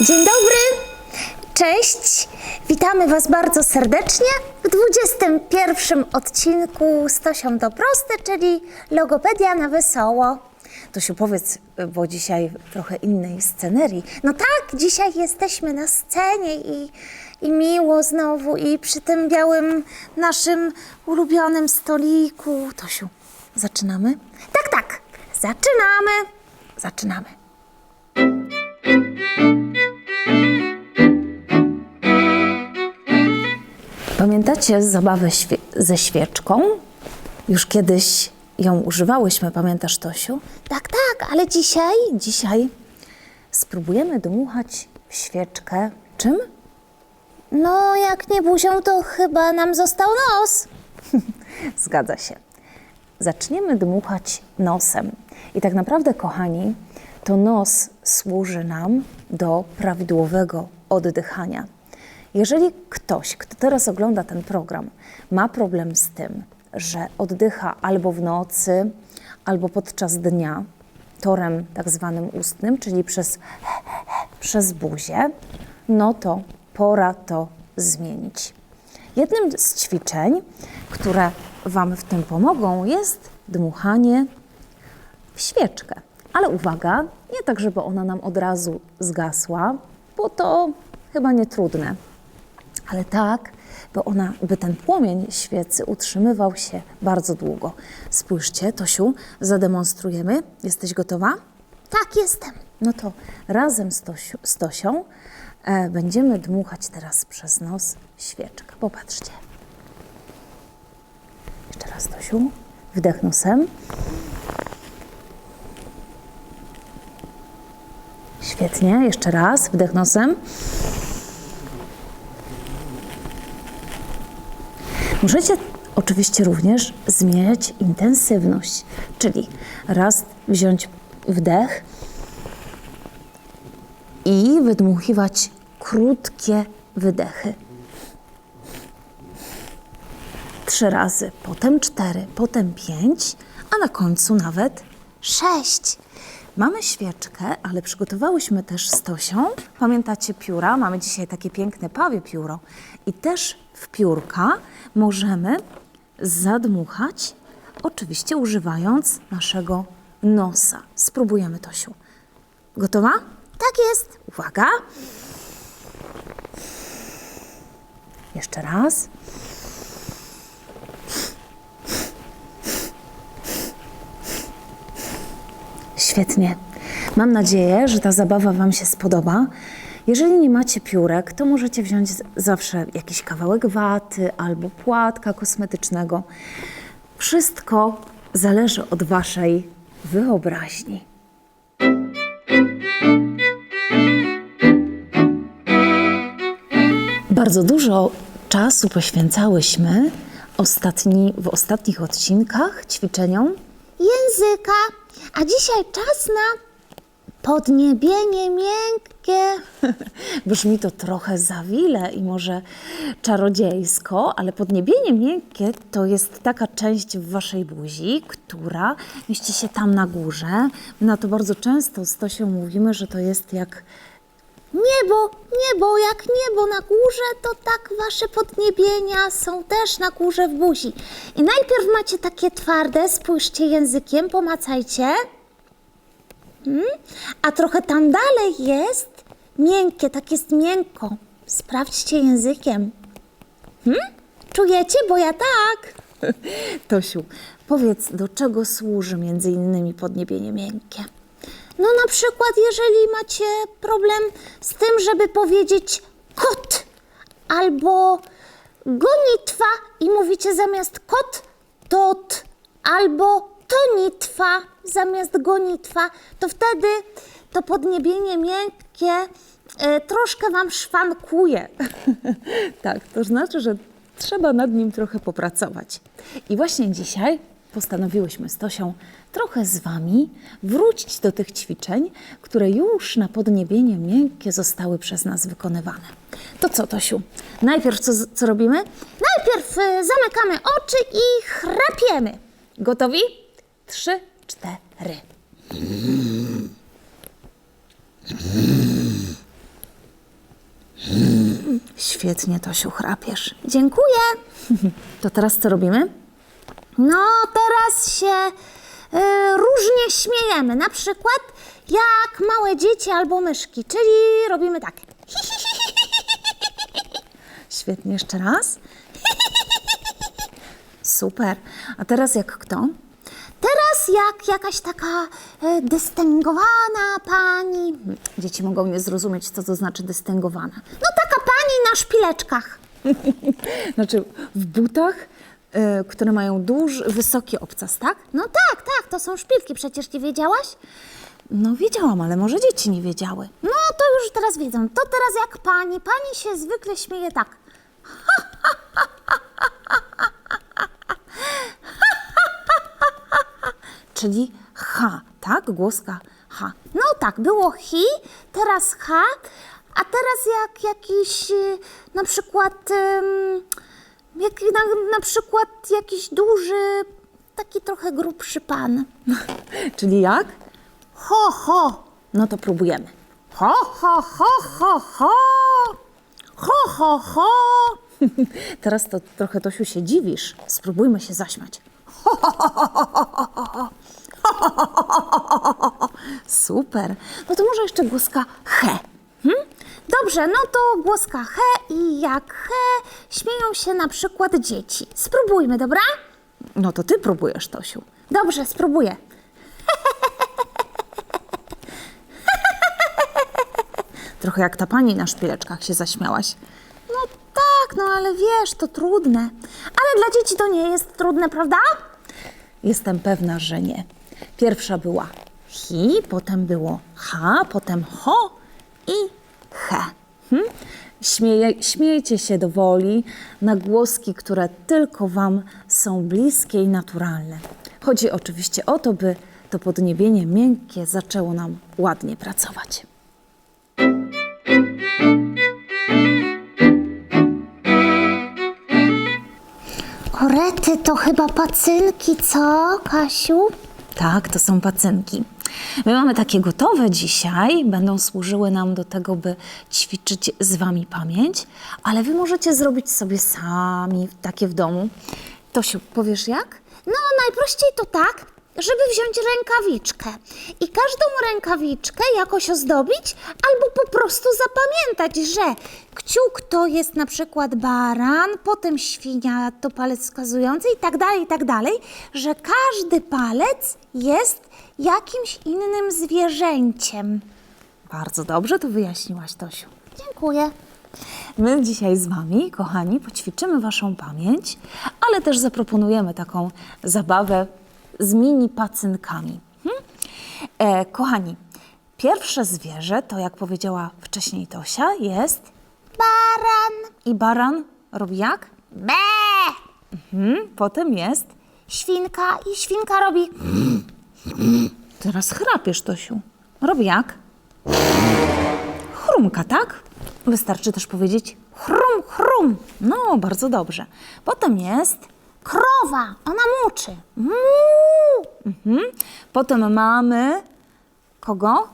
Dzień dobry, cześć. Witamy Was bardzo serdecznie w 21 odcinku z Tosią to proste, czyli logopedia na wesoło. Tosiu, powiedz, bo dzisiaj trochę innej scenerii. No tak, dzisiaj jesteśmy na scenie i, i miło znowu i przy tym białym naszym ulubionym stoliku. Tosiu, zaczynamy? Tak, tak, zaczynamy. Zaczynamy. Pamiętacie zabawę świe- ze świeczką? Już kiedyś ją używałyśmy, pamiętasz Tosiu? Tak, tak, ale dzisiaj, dzisiaj spróbujemy dmuchać świeczkę. Czym? No, jak nie buzią, to chyba nam został nos. Zgadza się. Zaczniemy dmuchać nosem. I tak naprawdę, kochani, to nos służy nam do prawidłowego oddychania. Jeżeli ktoś, kto teraz ogląda ten program, ma problem z tym, że oddycha albo w nocy, albo podczas dnia, torem tak zwanym ustnym, czyli przez, przez buzię, no to pora to zmienić. Jednym z ćwiczeń, które Wam w tym pomogą, jest dmuchanie w świeczkę. Ale uwaga, nie tak, żeby ona nam od razu zgasła, bo to chyba nie trudne. Ale tak, by, ona, by ten płomień świecy utrzymywał się bardzo długo. Spójrzcie, Tosiu, zademonstrujemy. Jesteś gotowa? Tak, jestem. No to razem z, Tosiu, z Tosią e, będziemy dmuchać teraz przez nos świeczkę. Popatrzcie. Jeszcze raz, Tosiu. Wdech nosem. Świetnie. Jeszcze raz. Wdech nosem. Możecie oczywiście również zmieniać intensywność, czyli raz wziąć wdech i wydmuchiwać krótkie wydechy. Trzy razy, potem cztery, potem pięć, a na końcu nawet sześć. Mamy świeczkę, ale przygotowałyśmy też z Tosią. Pamiętacie pióra? Mamy dzisiaj takie piękne pawie pióro. I też w piórka możemy zadmuchać, oczywiście używając naszego nosa. Spróbujemy, Tosiu. Gotowa? Tak jest. Uwaga. Jeszcze raz. Świetnie. Mam nadzieję, że ta zabawa Wam się spodoba. Jeżeli nie macie piórek, to możecie wziąć zawsze jakiś kawałek waty albo płatka kosmetycznego. Wszystko zależy od Waszej wyobraźni. Bardzo dużo czasu poświęcałyśmy ostatni, w ostatnich odcinkach ćwiczeniom języka, a dzisiaj czas na podniebienie miękkie. Brzmi to trochę zawile i może czarodziejsko, ale podniebienie miękkie to jest taka część w waszej buzi, która mieści się tam na górze. Na to bardzo często z Tosią mówimy, że to jest jak Niebo, niebo, jak niebo na górze, to tak wasze podniebienia są też na górze w buzi. I najpierw macie takie twarde, spójrzcie językiem, pomacajcie. Mm? A trochę tam dalej jest miękkie, tak jest miękko. Sprawdźcie językiem. Hmm? Czujecie? Bo ja tak. Tosiu, powiedz, do czego służy między innymi podniebienie miękkie? No na przykład, jeżeli macie problem z tym, żeby powiedzieć kot albo gonitwa i mówicie zamiast kot tot albo tonitwa zamiast gonitwa, to wtedy to podniebienie miękkie e, troszkę wam szwankuje. tak, to znaczy, że trzeba nad nim trochę popracować. I właśnie dzisiaj postanowiłyśmy z Tosią trochę z Wami wrócić do tych ćwiczeń, które już na podniebienie miękkie zostały przez nas wykonywane. To co, Tosiu? Najpierw co, co robimy? Najpierw y, zamykamy oczy i chrapiemy. Gotowi? Trzy, cztery. Świetnie, Tosiu, chrapiesz. Dziękuję. To teraz co robimy? No, teraz się y, różnie śmiejemy. Na przykład jak małe dzieci albo myszki, czyli robimy tak. Świetnie, jeszcze raz. Super. A teraz jak kto? Jak jakaś taka e, dystyngowana pani. Dzieci mogą nie zrozumieć, co to znaczy dystyngowana. No taka pani na szpileczkach. Znaczy w butach, e, które mają duży, wysoki obcas, tak? No tak, tak, to są szpilki, przecież nie wiedziałaś? No wiedziałam, ale może dzieci nie wiedziały. No to już teraz wiedzą. To teraz jak pani. Pani się zwykle śmieje tak. czyli H, tak? Głoska H. No tak, było hi, teraz H, a teraz jak jakiś y, na przykład jak, na, na przykład jakiś duży, taki trochę grubszy pan. Czyli jak? Ho, ho. No to próbujemy. Ho, ho, ho, ho, ho. Ho, ho, ho. Teraz to trochę, Tosiu, się dziwisz. Spróbujmy się zaśmiać. Super. No to może jeszcze głoska he. Hmm? Dobrze, no to głoska he i jak he śmieją się na przykład dzieci. Spróbujmy, dobra? No to ty próbujesz, Tosiu. Dobrze, spróbuję. Trochę jak ta pani na szpileczkach się zaśmiałaś. No tak, no ale wiesz, to trudne. Ale dla dzieci to nie jest trudne, prawda? Jestem pewna, że nie. Pierwsza była hi, potem było ha, potem ho i he. Hm? Śmieje, śmiejcie się do woli na głoski, które tylko Wam są bliskie i naturalne. Chodzi oczywiście o to, by to podniebienie miękkie zaczęło nam ładnie pracować. Orety to chyba pacynki, co, Kasiu? Tak, to są pacynki. My mamy takie gotowe dzisiaj, będą służyły nam do tego, by ćwiczyć z Wami pamięć, ale Wy możecie zrobić sobie sami takie w domu. Tosiu, powiesz jak? No, najprościej to tak, żeby wziąć rękawiczkę i każdą rękawiczkę jakoś ozdobić albo po prostu zapamiętać, że kciuk to jest na przykład baran, potem świnia to palec wskazujący i tak dalej, i tak dalej, że każdy palec jest jakimś innym zwierzęciem. Bardzo dobrze to wyjaśniłaś, Tosiu. Dziękuję. My dzisiaj z Wami, kochani, poćwiczymy Waszą pamięć, ale też zaproponujemy taką zabawę z mini pacynkami. Hmm? E, kochani, pierwsze zwierzę, to jak powiedziała wcześniej Tosia, jest Baran. i baran robi jak? Be. Mhm. Potem jest, Świnka i świnka robi teraz chrapiesz, Tosiu. Robi jak? Chrumka, tak? Wystarczy też powiedzieć chrum, chrum. No, bardzo dobrze. Potem jest krowa. Ona muczy. Mhm. Potem mamy kogo?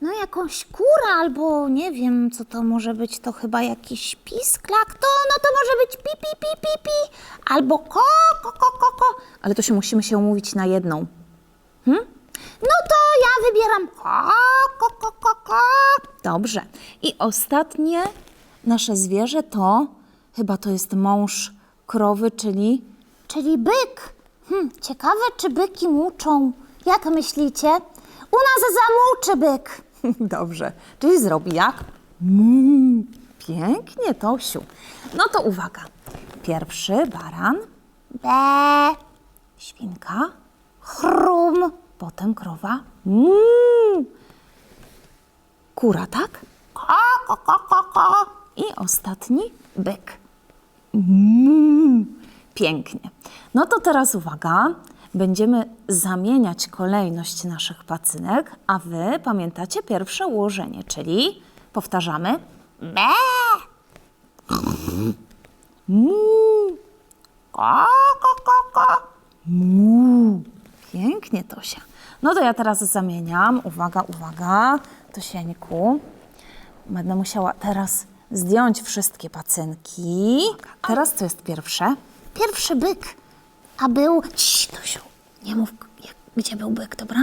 No jakąś kurę albo nie wiem, co to może być, to chyba jakiś pisklak, to no to może być pi, pi, pi, pi, pi, albo ko, ko, ko, ko, ko. Ale to się musimy się umówić na jedną. No to ja wybieram ko, ko, ko, ko, ko. Dobrze. I ostatnie nasze zwierzę to chyba to jest mąż krowy, czyli Czyli byk. Hm, ciekawe, czy byki muczą. Jak myślicie? U nas zamuczy byk. Dobrze. Czyli zrobi jak? Mu. Pięknie, Tosiu. No to uwaga. Pierwszy baran, Be, świnka, chrum, potem krowa. Mu. Kura, tak? ko, ko, ko, ko, ko. I ostatni byk. Mu. Pięknie. No to teraz uwaga. Będziemy zamieniać kolejność naszych pacynek, a wy pamiętacie pierwsze ułożenie, czyli powtarzamy Be, mu, ko, ko, ko, ko. mu. Pięknie, Tosia. No to ja teraz zamieniam. Uwaga, uwaga. Tosieńku. Będę musiała teraz zdjąć wszystkie pacynki. Teraz co jest pierwsze? Pierwszy byk, a był... Cii, Tosiu, Nie mów, jak, gdzie był byk, dobra?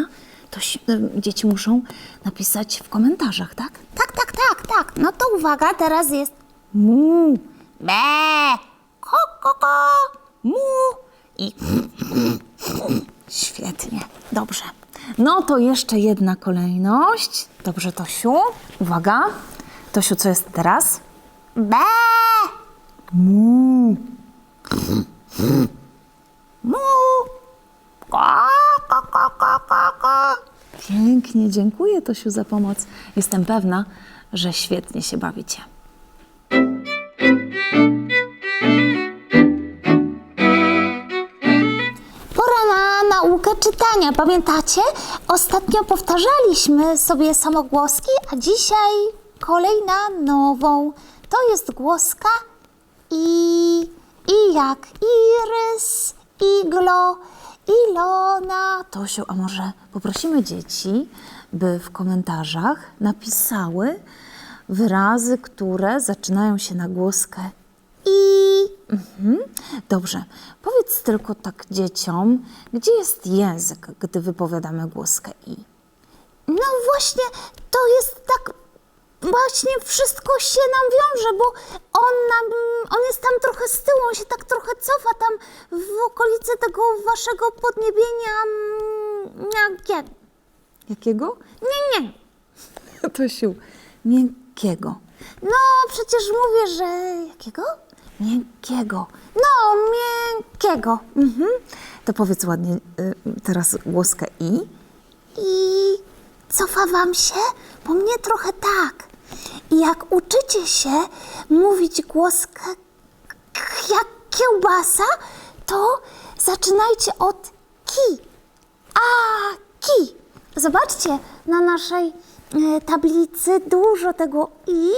To y, dzieci muszą napisać w komentarzach, tak? tak, tak, tak, tak. No to uwaga, teraz jest Mu, be, ko, ko, ko. mu i świetnie, dobrze. No to jeszcze jedna kolejność. Dobrze, Tosiu. Uwaga. Tosiu, co jest teraz? Be, Mu. Mu, ko, ko, ko, ko, ko, ko. Pięknie, dziękuję Tosiu za pomoc. Jestem pewna, że świetnie się bawicie. Pora na naukę czytania. Pamiętacie? Ostatnio powtarzaliśmy sobie samogłoski, a dzisiaj kolej na nową. To jest głoska i, i jak Irys, Iglo, Ilona. Tosiu, a może poprosimy dzieci, by w komentarzach napisały wyrazy, które zaczynają się na głoskę I Mhm. Dobrze. Powiedz tylko tak dzieciom, gdzie jest język, gdy wypowiadamy głoskę i? no właśnie, to jest tak, właśnie wszystko się nam wiąże, bo on, nam, on jest tam trochę z tyłu, on się tak trochę cofa tam w okolicy tego waszego podniebienia. mm, Jak, Jakiego? nie, nie. Tosiu, miękkiego. No, przecież mówię, że jakiego? Miękkiego. No, miękkiego. Mhm. To powiedz ładnie y, teraz głoskę i. I cofa wam się? Bo mnie trochę tak. Jak uczycie się mówić głoskę k- jak kiełbasa, to zaczynajcie od ki. A, ki. Zobaczcie, na naszej e, tablicy dużo tego i,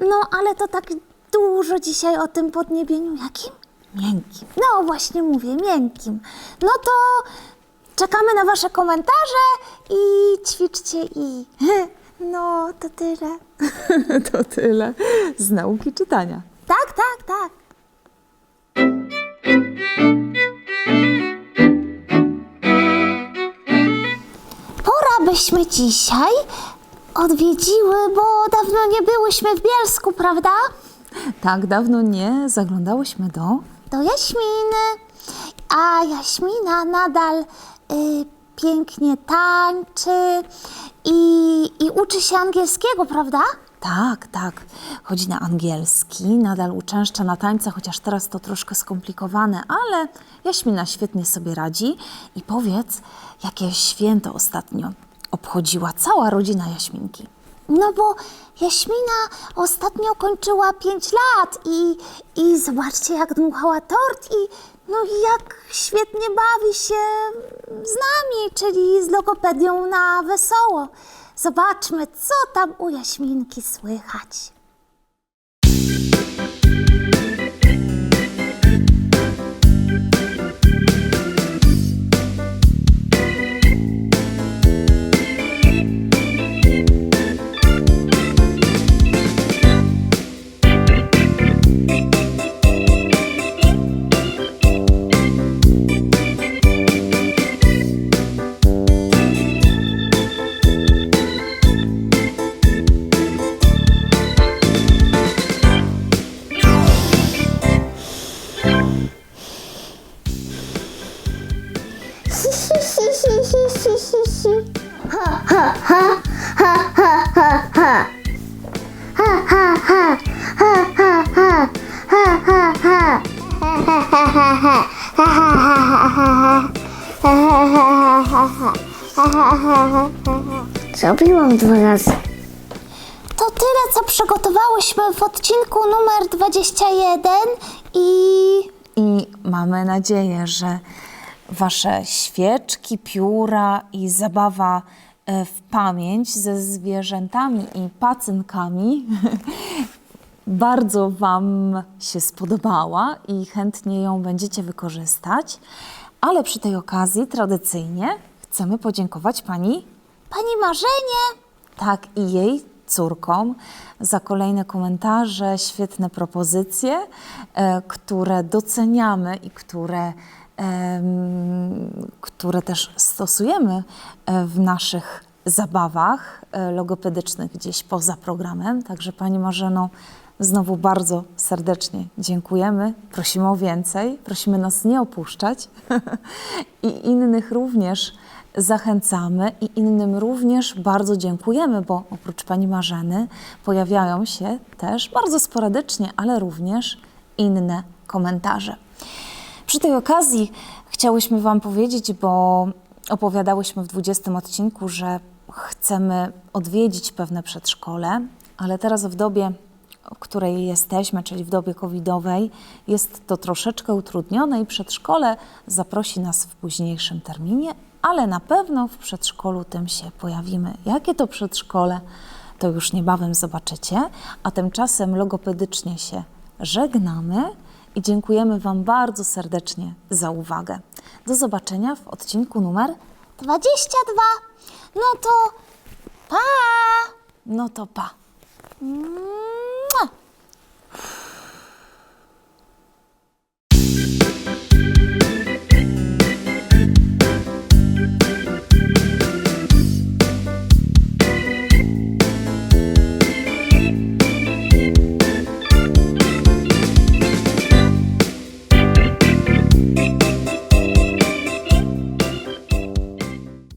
no ale to tak dużo dzisiaj o tym podniebieniu jakim? Miękkim. No właśnie mówię, miękkim. No to czekamy na wasze komentarze i ćwiczcie i. No, to tyle. to tyle z nauki czytania. Tak, tak, tak. Pora byśmy dzisiaj odwiedziły, bo dawno nie byłyśmy w Bielsku, prawda? Tak dawno nie zaglądałyśmy do. do Jaśminy. A Jaśmina nadal y, pięknie tańczy i, i uczy się angielskiego, prawda? Tak, tak. Chodzi na angielski, nadal uczęszcza na tańce, chociaż teraz to troszkę skomplikowane, ale Jaśmina świetnie sobie radzi. I powiedz, jakie święto ostatnio obchodziła cała rodzina Jaśminki. No bo Jaśmina ostatnio kończyła 5 lat i, i zobaczcie, jak dmuchała tort i no i jak świetnie bawi się z nami, czyli z logopedią na wesoło. Zobaczmy, co tam u Jaśminki słychać. Co przygotowałyśmy w odcinku numer 21 i I mamy nadzieję, że Wasze świeczki, pióra i zabawa e, w pamięć ze zwierzętami i pacynkami bardzo Wam się spodobała i chętnie ją będziecie wykorzystać. Ale przy tej okazji tradycyjnie chcemy podziękować Pani pani Marzenie. tak i jej córką, za kolejne komentarze, świetne propozycje, e, które doceniamy i które, które też stosujemy e, w naszych zabawach e, logopedycznych gdzieś poza programem. Także Pani Marzeno, znowu bardzo serdecznie dziękujemy. Prosimy o więcej, prosimy nas nie opuszczać i innych również zachęcamy i innym również bardzo dziękujemy, bo oprócz Pani Marzeny pojawiają się też bardzo sporadycznie, ale również inne komentarze. Przy tej okazji chciałyśmy Wam powiedzieć, bo opowiadałyśmy w 20 odcinku, że chcemy odwiedzić pewne przedszkole, ale teraz w dobie, w której jesteśmy, czyli w dobie covidowej, jest to troszeczkę utrudnione i przedszkole zaprosi nas w późniejszym terminie, ale na pewno w przedszkolu tym się pojawimy. Jakie to przedszkole, to już niebawem zobaczycie, a tymczasem logopedycznie się żegnamy i dziękujemy Wam bardzo serdecznie za uwagę. Do zobaczenia w odcinku numer 22. No to pa! No to pa. Mm.